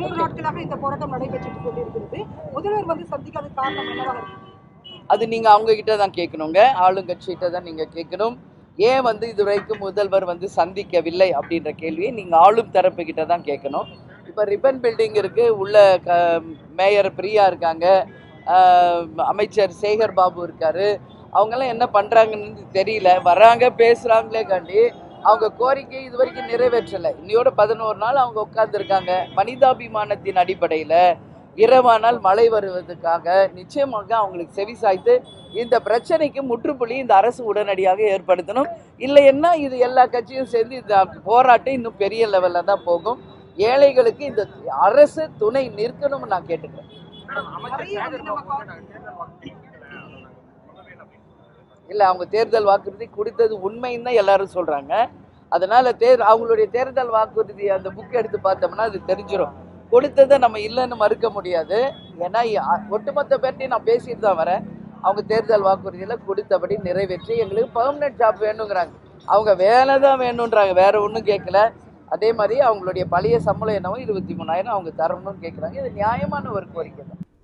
பதினோரு நாட்களாக இந்த போராட்டம் நடைபெற்றுக் கொண்டிருக்கிறது. முதல்வர் வந்து சந்திக்காத காரணம் என்னவாக அது நீங்க அவங்க கிட்ட தான் கேட்கணுங்க. ஆளுங்கட்சிகிட்ட தான் நீங்க கேட்கணும். ஏன் வந்து இதுவரைக்கும் முதல்வர் வந்து சந்திக்கவில்லை அப்படின்ற கேள்வியை நீங்க ஆளும் தரப்பு கிட்ட தான் கேட்கணும். இப்போ ரிப்பன் பில்டிங் இருக்கு. உள்ள க மேயர் பிரியா இருக்காங்க. அமைச்சர் சேகர் பாபு இருக்காரு. அவங்கெல்லாம் என்ன பண்றாங்கன்னு தெரியல. வர்றாங்க பேசுறாங்களே காண்டி. அவங்க கோரிக்கை இது வரைக்கும் நிறைவேற்றலை. இன்னையோட பதினோரு நாள் அவங்க உட்கார்ந்துருக்காங்க. மனிதாபிமானத்தின் அடிப்படையில் இரவானால் மழை வருவதற்காக நிச்சயமாக அவங்களுக்கு செவி சாய்த்து இந்த பிரச்சனைக்கு முற்றுப்புள்ளி இந்த அரசு உடனடியாக ஏற்படுத்தணும். இல்லைன்னா இது எல்லா கட்சியும் சேர்ந்து இந்த போராட்டம் இன்னும் பெரிய லெவலில் தான் போகும். ஏழைகளுக்கு இந்த அரசு துணை நிற்கணும்னு நான் கேட்டுக்கிறேன். இல்லை அவங்க தேர்தல் வாக்குறுதி கொடுத்தது உண்மைன்னு தான் எல்லாரும் சொல்கிறாங்க அதனால் தேர் அவங்களுடைய தேர்தல் வாக்குறுதி அந்த புக் எடுத்து பார்த்தோம்னா அது தெரிஞ்சிடும் கொடுத்ததை நம்ம இல்லைன்னு மறுக்க முடியாது. ஏன்னா ஒட்டுமொத்த பேர்ட்டையும் நான் பேசிட்டு தான் வரேன். அவங்க தேர்தல் வாக்குறுதியில் கொடுத்தபடி நிறைவேற்றி எங்களுக்கு பர்மனெண்ட் ஜாப் வேணுங்கிறாங்க. அவங்க வேலை தான் வேணுன்றாங்க வேற ஒன்றும் கேட்கல. அதே மாதிரி அவங்களுடைய பழைய சம்பளம் என்னவோ இருபத்தி மூணாயிரம் அவங்க தரணும்னு கேட்குறாங்க. இது நியாயமான ஒரு கோரிக்கை தான்.